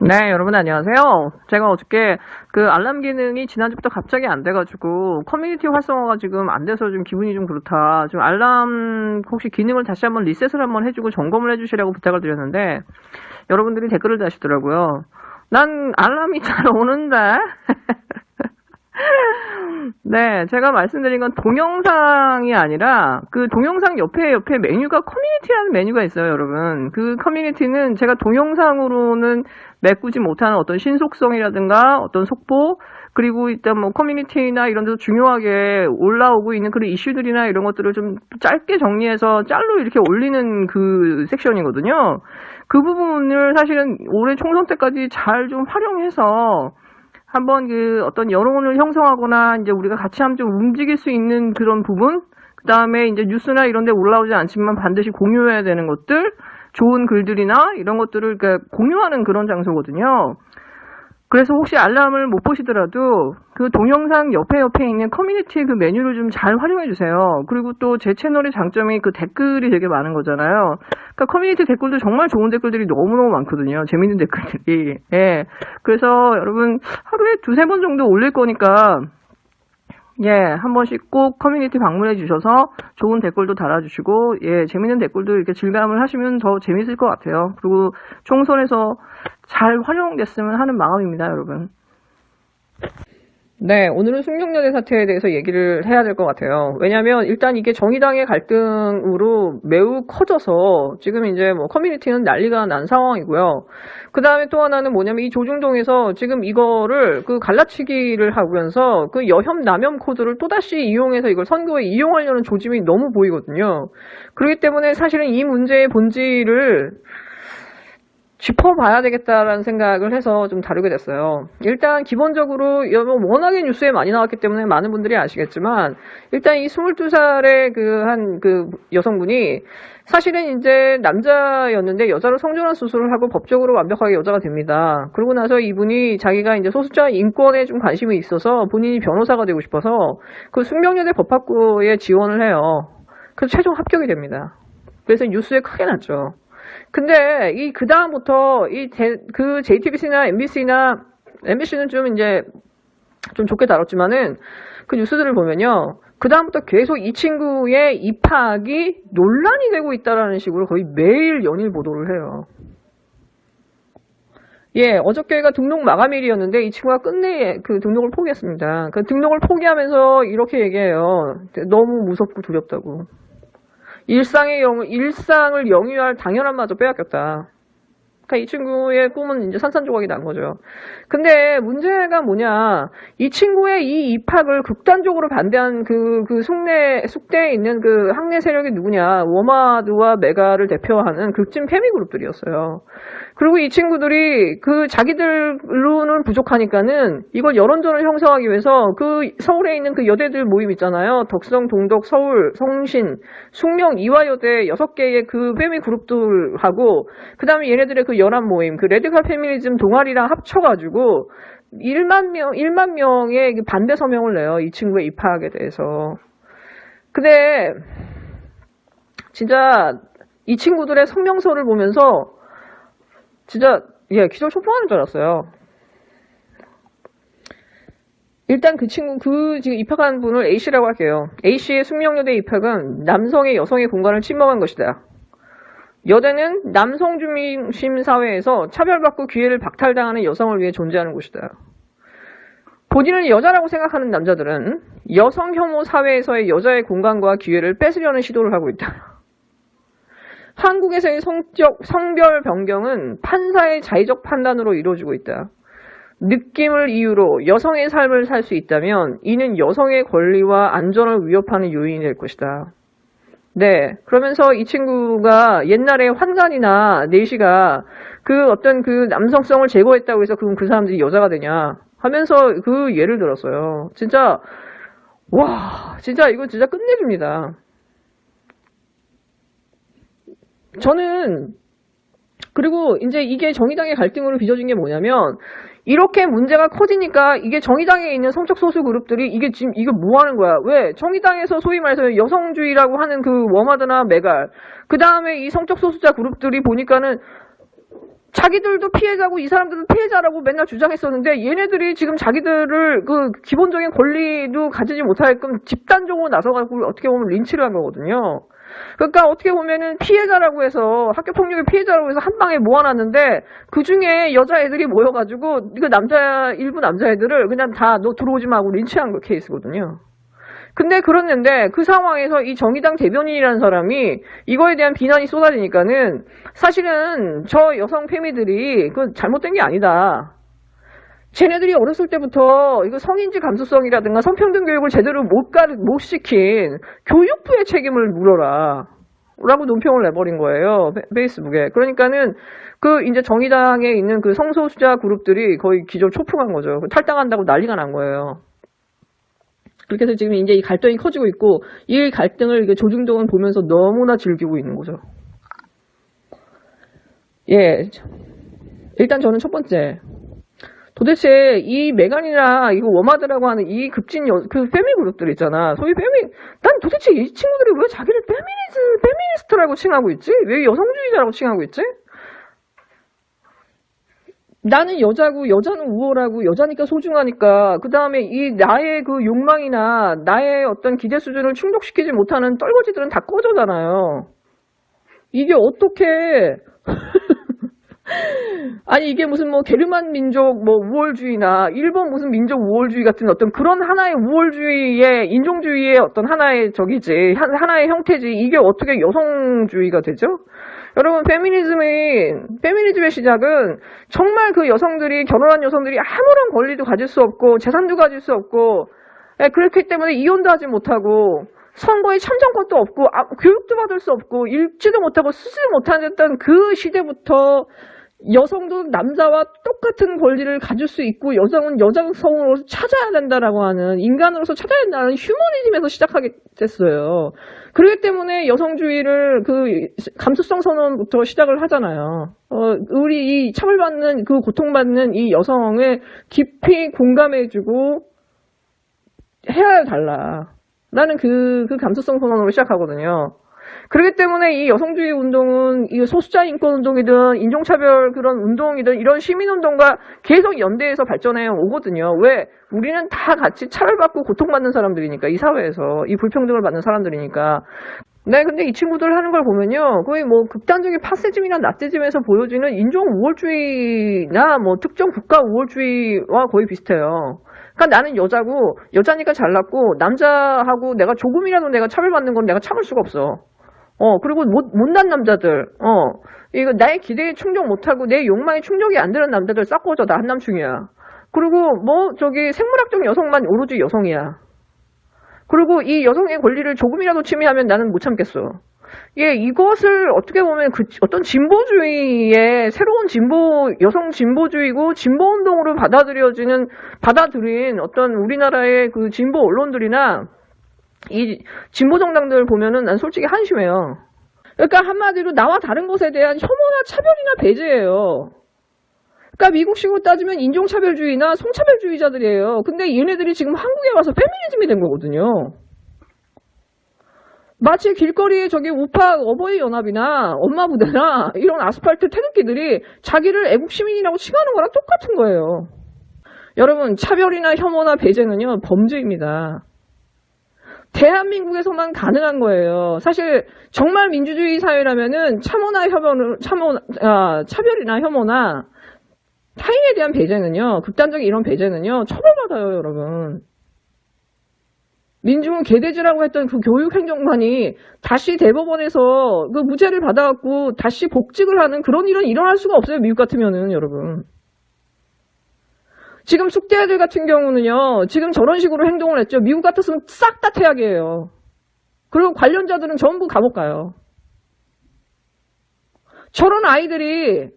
네, 여러분 안녕하세요. 제가 어저께 그 알람 기능이 지난주부터 갑자기 안 돼가지고 커뮤니티 활성화가 지금 안 돼서 좀 기분이 좀 그렇다. 좀 알람 혹시 기능을 다시 한번 리셋을 한번 해주고 점검을 해주시라고 부탁을 드렸는데 여러분들이 댓글을 다시더라고요. 난 알람이 잘 오는데. 네, 제가 말씀드린 건 동영상이 아니라 그 동영상 옆에 옆에 메뉴가 커뮤니티라는 메뉴가 있어요, 여러분. 그 커뮤니티는 제가 동영상으로는 메꾸지 못하는 어떤 신속성이라든가 어떤 속보 그리고 일단 뭐 커뮤니티나 이런 데서 중요하게 올라오고 있는 그런 이슈들이나 이런 것들을 좀 짧게 정리해서 짤로 이렇게 올리는 그 섹션이거든요. 그 부분을 사실은 올해 총선 때까지 잘 좀 활용해서 한번 그 어떤 여론을 형성하거나 이제 우리가 같이 한번 좀 움직일 수 있는 그런 부분, 그 다음에 이제 뉴스나 이런 데 올라오지 않지만 반드시 공유해야 되는 것들, 좋은 글들이나 이런 것들을 그러니까 공유하는 그런 장소거든요. 그래서 혹시 알람을 못 보시더라도 그 동영상 옆에 옆에 있는 커뮤니티 그 메뉴를 좀 잘 활용해 주세요. 그리고 또 제 채널의 장점이 그 댓글이 되게 많은 거잖아요. 그러니까 커뮤니티 댓글도 정말 좋은 댓글들이 너무너무 많거든요. 재밌는 댓글들이. 예. 그래서 여러분 하루에 두세 번 정도 올릴 거니까 예, 한 번씩 꼭 커뮤니티 방문해 주셔서 좋은 댓글도 달아주시고, 예, 재밌는 댓글도 이렇게 질감을 하시면 더 재밌을 것 같아요. 그리고 총선에서 잘 활용됐으면 하는 마음입니다, 여러분. 네, 오늘은 숙명여대 사태에 대해서 얘기를 해야 될 것 같아요. 왜냐하면 일단 이게 정의당의 갈등으로 매우 커져서 지금 이제 뭐 커뮤니티는 난리가 난 상황이고요. 그 다음에 또 하나는 뭐냐면 이 조중동에서 지금 이거를 그 갈라치기를 하면서 그 여혐 남혐 코드를 또다시 이용해서 이걸 선거에 이용하려는 조짐이 너무 보이거든요. 그렇기 때문에 사실은 이 문제의 본질을 짚어봐야 되겠다라는 생각을 해서 좀 다루게 됐어요. 일단 기본적으로 워낙에 뉴스에 많이 나왔기 때문에 많은 분들이 아시겠지만 일단 이 22살의 그한그 여성분이 사실은 이제 남자였는데 여자로 성전환 수술을 하고 법적으로 완벽하게 여자가 됩니다. 그러고 나서 이분이 자기가 이제 소수자 인권에 좀 관심이 있어서 본인이 변호사가 되고 싶어서 그 숙명여대 법학부에 지원을 해요. 그래서 최종 합격이 됩니다. 그래서 뉴스에 크게 났죠. 근데 이 그 다음부터 이그 JTBC나 MBC나 MBC는 좀 이제 좀 좋게 다뤘지만은 그 뉴스들을 보면요. 그 다음부터 계속 이 친구의 입학이 논란이 되고 있다라는 식으로 거의 매일 연일 보도를 해요. 예, 어저께가 등록 마감일이었는데 이 친구가 끝내 그 등록을 포기했습니다. 그 등록을 포기하면서 이렇게 얘기해요. 너무 무섭고 두렵다고. 일상의 영, 일상을 영위할 당연함마저 빼앗겼다. 그러니까 이 친구의 꿈은 이제 산산조각이 난 거죠. 근데 문제가 뭐냐. 이 친구의 이 입학을 극단적으로 반대한 그, 그 숙내, 숙대에 있는 그 학내 세력이 누구냐. 워마드와 메가를 대표하는 극진 패미 그룹들이었어요. 그리고 이 친구들이 그 자기들로는 부족하니까는 이걸 여론전을 형성하기 위해서 그 서울에 있는 그 여대들 모임 있잖아요. 덕성, 동덕, 서울, 성신, 숙명, 이화여대 여섯 개의 그 패미 그룹들하고 그 다음에 얘네들의 그 연합 모임, 그 레드칼 페미니즘 동아리랑 합쳐가지고 1만 명, 1만 명의 그 반대 서명을 내요. 이 친구의 입학에 대해서. 근데 진짜 이 친구들의 성명서를 보면서 진짜 예 기절 초풍하는 줄 알았어요. 일단 그 친구 그 지금 입학한 분을 A 씨라고 할게요. A 씨의 숙명여대 입학은 남성의 여성의 공간을 침범한 것이다. 여대는 남성 중심 사회에서 차별받고 기회를 박탈당하는 여성을 위해 존재하는 곳이다. 본인을 여자라고 생각하는 남자들은 여성 혐오 사회에서의 여자의 공간과 기회를 뺏으려는 시도를 하고 있다. 한국에서의 성적, 성별 변경은 판사의 자의적 판단으로 이루어지고 있다. 느낌을 이유로 여성의 삶을 살 수 있다면 이는 여성의 권리와 안전을 위협하는 요인이 될 것이다. 네. 그러면서 이 친구가 옛날에 환관이나 내시가 그 어떤 그 남성성을 제거했다고 해서 그럼 그 사람들이 여자가 되냐 하면서 그 예를 들었어요. 진짜, 와, 진짜 이거 진짜 끝내줍니다. 저는 그리고 이제 이게 정의당의 갈등으로 빚어진 게 뭐냐면 이렇게 문제가 커지니까 이게 정의당에 있는 성적 소수 그룹들이 이게 지금 이거 뭐 하는 거야? 왜 정의당에서 소위 말해서 여성주의라고 하는 그 워마드나 메갈 그 다음에 이 성적 소수자 그룹들이 보니까는 자기들도 피해자고 이 사람들도 피해자라고 맨날 주장했었는데 얘네들이 지금 자기들을 그 기본적인 권리도 가지지 못하게끔 집단적으로 나서가지고 어떻게 보면 린치를 한 거거든요. 그러니까 어떻게 보면은 피해자라고 해서 학교 폭력의 피해자라고 해서 한 방에 모아놨는데 그 중에 여자애들이 모여가지고 그 남자 일부 남자애들을 그냥 다 너 들어오지 마고 린치한 거 케이스거든요. 근데 그랬는데 그 상황에서 이 정의당 대변인이라는 사람이 이거에 대한 비난이 쏟아지니까는 사실은 저 여성 페미들이 그 잘못된 게 아니다. 쟤네들이 어렸을 때부터 이거 성인지 감수성이라든가 성평등 교육을 제대로 못, 가, 못 시킨 교육부의 책임을 물어라. 라고 논평을 내버린 거예요. 페- 페이스북에. 그러니까는 그 이제 정의당에 있는 그 성소수자 그룹들이 거의 기존 초풍한 거죠. 탈당한다고 난리가 난 거예요. 그렇게 해서 지금 이제 이 갈등이 커지고 있고 이 갈등을 조중동은 보면서 너무나 즐기고 있는 거죠. 예. 일단 저는 첫 번째. 도대체 이 메간이나 이거 워마드라고 하는 이 급진 여, 그 페미 그룹들 있잖아. 소위 페미, 난 도대체 이 친구들이 왜 자기를 페미니스, 페미니스트라고 칭하고 있지? 왜 여성주의자라고 칭하고 있지? 나는 여자고 여자는 우월하고 여자니까 소중하니까 그 다음에 이 나의 그 욕망이나 나의 어떤 기대 수준을 충족시키지 못하는 떨거지들은 다 꺼져잖아요. 이게 어떻게 아니 이게 무슨 뭐 게르만 민족 뭐 우월주의나 일본 무슨 민족 우월주의 같은 어떤 그런 하나의 우월주의의 인종주의의 어떤 하나의 적이지 한- 하나의 형태지 이게 어떻게 여성주의가 되죠? 여러분 페미니즘의 페미니즘의 시작은 정말 그 여성들이 결혼한 여성들이 아무런 권리도 가질 수 없고 재산도 가질 수 없고 예, 그렇기 때문에 이혼도 하지 못하고 선거에 참정권도 없고 아, 교육도 받을 수 없고 읽지도 못하고 쓰지도 못하는 그 시대부터 여성도 남자와 똑같은 권리를 가질 수 있고 여성은 여성성으로 찾아야 된다라고 하는 인간으로서 찾아야 된다는 휴머니즘에서 시작하게 됐어요. 그렇기 때문에 여성주의를 그 감수성 선언부터 시작을 하잖아요. 어, 우리 이 차별받는 그 고통받는 이 여성을 깊이 공감해주고 해야 달라. 나는 그, 그 감수성 선언으로 시작하거든요. 그렇기 때문에 이 여성주의 운동은 이 소수자 인권 운동이든 인종차별 그런 운동이든 이런 시민운동과 계속 연대해서 발전해 오거든요. 왜? 우리는 다 같이 차별받고 고통받는 사람들이니까, 이 사회에서. 이 불평등을 받는 사람들이니까. 네, 근데 이 친구들 하는 걸 보면요. 거의 뭐 극단적인 파세즘이나 나치즘에서 보여지는 인종 우월주의나 뭐 특정 국가 우월주의와 거의 비슷해요. 그러니까 나는 여자고 여자니까 잘났고 남자하고 내가 조금이라도 내가 차별받는 건 내가 참을 수가 없어. 어 그리고 못 못난 남자들 어 이거 나의 기대에 충족 못하고 내 욕망에 충족이 안 되는 남자들 싹 꺼져 나 한남충이야. 그리고 뭐 저기 생물학적 여성만 오로지 여성이야. 그리고 이 여성의 권리를 조금이라도 침해하면 나는 못 참겠어. 예, 이것을 어떻게 보면 그 어떤 진보주의의 새로운 진보 여성 진보주의고 진보 운동으로 받아들여지는 받아들인 어떤 우리나라의 그 진보 언론들이나 이 진보 정당들 보면은 난 솔직히 한심해요. 그러니까 한마디로 나와 다른 것에 대한 혐오나 차별이나 배제예요. 그러니까 미국식으로 따지면 인종차별주의나 성차별주의자들이에요. 근데 얘네들이 지금 한국에 와서 페미니즘이 된 거거든요. 마치 길거리에 저기 우파 어버이 연합이나 엄마 부대나 이런 아스팔트 태극기들이 자기를 애국 시민이라고 칭하는 거랑 똑같은 거예요. 여러분 차별이나 혐오나 배제는요 범죄입니다. 대한민국에서만 가능한 거예요. 사실 정말 민주주의 사회라면은 참호나 혐오는 참호 아, 차별이나 혐오나 타인에 대한 배제는요 극단적인 이런 배제는요 처벌받아요, 여러분. 민중은 개돼지라고 했던 그 교육행정관이 다시 대법원에서 그 무죄를 받아갖고 다시 복직을 하는 그런 일은 일어날 수가 없어요. 미국 같으면은, 여러분. 지금 숙대아들 같은 경우는요, 지금 저런 식으로 행동을 했죠. 미국 같았으면 싹 다 퇴학이에요. 그리고 관련자들은 전부 감옥 가요. 저런 아이들이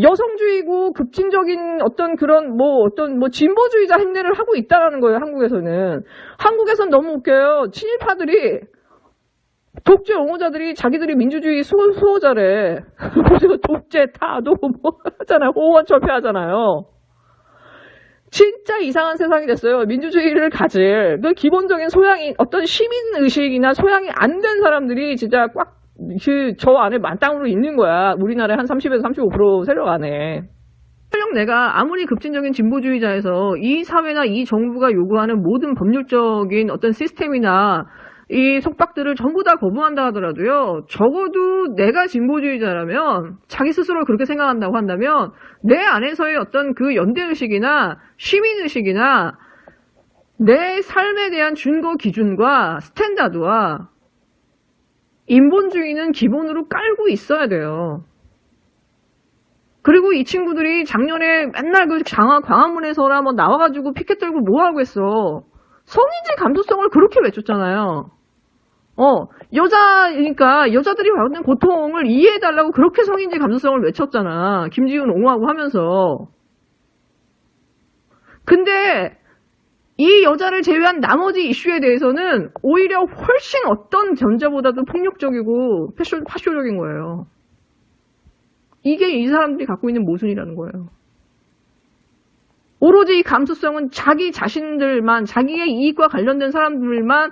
여성주의고 급진적인 어떤 그런 뭐 어떤 뭐 진보주의자 행태를 하고 있다라는 거예요. 한국에서는 한국에선 너무 웃겨요. 친일파들이 독재 옹호자들이 자기들이 민주주의 수, 수호자래. 독재 타도 뭐 하잖아요. 호원 철폐하잖아요. 진짜 이상한 세상이 됐어요. 민주주의를 가질 그 기본적인 소양이 어떤 시민 의식이나 소양이 안 된 사람들이 진짜 꽉 그, 저 안에 만땅으로 있는 거야. 우리나라의 한 30에서 35% 세력 안에. 설령 내가 아무리 급진적인 진보주의자에서 이 사회나 이 정부가 요구하는 모든 법률적인 어떤 시스템이나 이 속박들을 전부 다 거부한다 하더라도요, 적어도 내가 진보주의자라면, 자기 스스로 그렇게 생각한다고 한다면, 내 안에서의 어떤 그 연대의식이나 시민의식이나 내 삶에 대한 준거 기준과 스탠다드와 인본주의는 기본으로 깔고 있어야 돼요. 그리고 이 친구들이 작년에 맨날 그 장화, 광화문에서나 뭐 나와가지고 피켓 들고 뭐 하고 했어. 성인지 감수성을 그렇게 외쳤잖아요. 어, 여자니까 여자들이 받는 고통을 이해해달라고 그렇게 성인지 감수성을 외쳤잖아. 김지훈 옹호하고 하면서. 근데 이 여자를 제외한 나머지 이슈에 대해서는 오히려 훨씬 어떤 전자보다도 폭력적이고 패쇼, 파쇼적인 거예요. 이게 이 사람들이 갖고 있는 모순이라는 거예요. 오로지 이 감수성은 자기 자신들만, 자기의 이익과 관련된 사람들만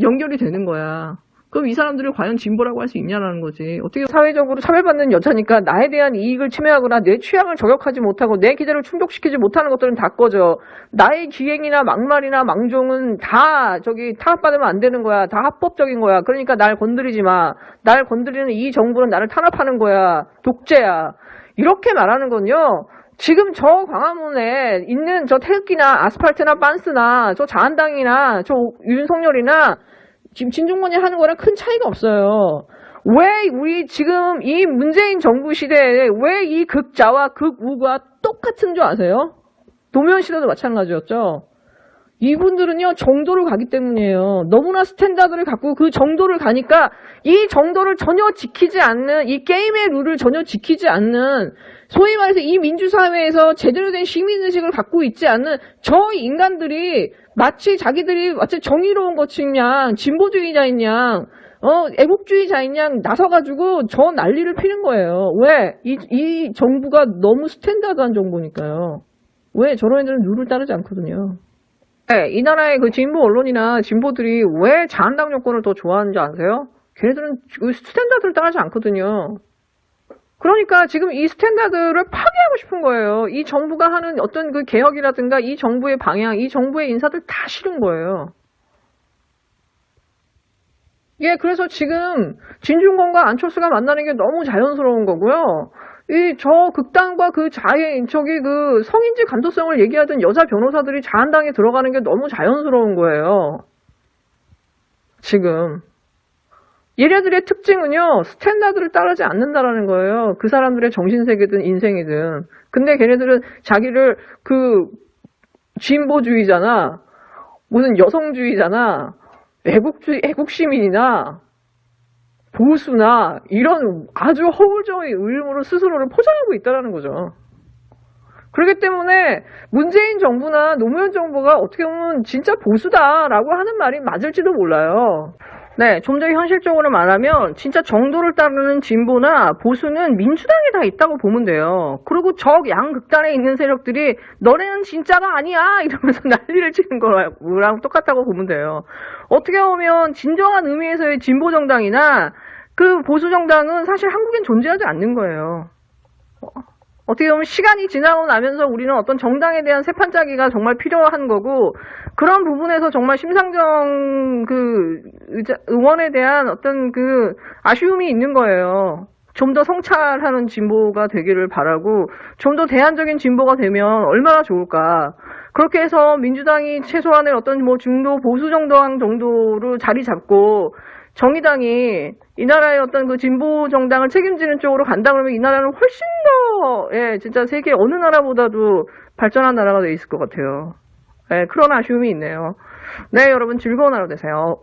연결이 되는 거야. 그럼 이 사람들을 과연 진보라고 할 수 있냐라는 거지. 어떻게 사회적으로 차별받는 여자니까 나에 대한 이익을 침해하거나 내 취향을 저격하지 못하고 내 기대를 충족시키지 못하는 것들은 다 꺼져. 나의 기행이나 막말이나 망종은 다 저기 탄압받으면 안 되는 거야. 다 합법적인 거야. 그러니까 날 건드리지 마. 날 건드리는 이 정부는 나를 탄압하는 거야. 독재야. 이렇게 말하는 건요. 지금 저 광화문에 있는 저 태극기나 아스팔트나 빤스나 저 자한당이나 저 윤석열이나 지금 진중권이 하는 거랑 큰 차이가 없어요. 왜 우리 지금 이 문재인 정부 시대에 왜 이 극자와 극우가 똑같은 줄 아세요? 노무현 시대도 마찬가지였죠. 이분들은요 정도를 가기 때문이에요. 너무나 스탠다드를 갖고 그 정도를 가니까 이 정도를 전혀 지키지 않는 이 게임의 룰을 전혀 지키지 않는 소위 말해서 이 민주사회에서 제대로 된 시민의식을 갖고 있지 않는 저 인간들이 마치 자기들이 마치 정의로운 진보주의자인 양, 어, 애국주의자인 양 나서가지고 저 난리를 피는 거예요. 왜? 이, 이 정부가 너무 스탠다드한 정부니까요. 왜? 저런 애들은 룰을 따르지 않거든요. 네, 이 나라의 그 진보 언론이나 진보들이 왜 자한당 정권을 더 좋아하는지 아세요? 걔네들은 그 스탠다드를 따르지 않거든요. 그러니까 지금 이 스탠다드를 파괴하고 싶은 거예요. 이 정부가 하는 어떤 그 개혁이라든가 이 정부의 방향, 이 정부의 인사들 다 싫은 거예요. 예, 그래서 지금 진중권과 안철수가 만나는 게 너무 자연스러운 거고요. 이 저 극단과 그 자의 저기 그 성인지 감수성을 얘기하던 여자 변호사들이 자한당에 들어가는 게 너무 자연스러운 거예요. 지금 얘네들의 특징은요 스탠다드를 따르지 않는다라는 거예요. 그 사람들의 정신 세계든 인생이든. 근데 걔네들은 자기를 그 진보주의잖아, 무슨 여성주의잖아, 애국주의 애국시민이나 보수나 이런 아주 허울적인 의름으로 스스로를 포장하고 있다는 거죠. 그렇기 때문에 문재인 정부나 노무현 정부가 어떻게 보면 진짜 보수다라고 하는 말이 맞을지도 몰라요. 네, 좀 더 현실적으로 말하면 진짜 정도를 따르는 진보나 보수는 민주당에 다 있다고 보면 돼요. 그리고 적 양극단에 있는 세력들이 너네는 진짜가 아니야 이러면서 난리를 치는 거랑 똑같다고 보면 돼요. 어떻게 보면 진정한 의미에서의 진보 정당이나 그 보수 정당은 사실 한국엔 존재하지 않는 거예요. 어떻게 보면 시간이 지나고 나면서 우리는 어떤 정당에 대한 세판짜기가 정말 필요한 거고 그런 부분에서 정말 심상정 그 의자- 의원에 대한 어떤 그 아쉬움이 있는 거예요. 좀 더 성찰하는 진보가 되기를 바라고 좀 더 대안적인 진보가 되면 얼마나 좋을까. 그렇게 해서 민주당이 최소한의 어떤 뭐 중도 보수 정당 정도로 자리 잡고 정의당이 이 나라의 어떤 그 진보 정당을 책임지는 쪽으로 간다 그러면 이 나라는 훨씬 더, 예, 진짜 세계 어느 나라보다도 발전한 나라가 돼 있을 것 같아요. 예, 그런 아쉬움이 있네요. 네, 여러분 즐거운 하루 되세요.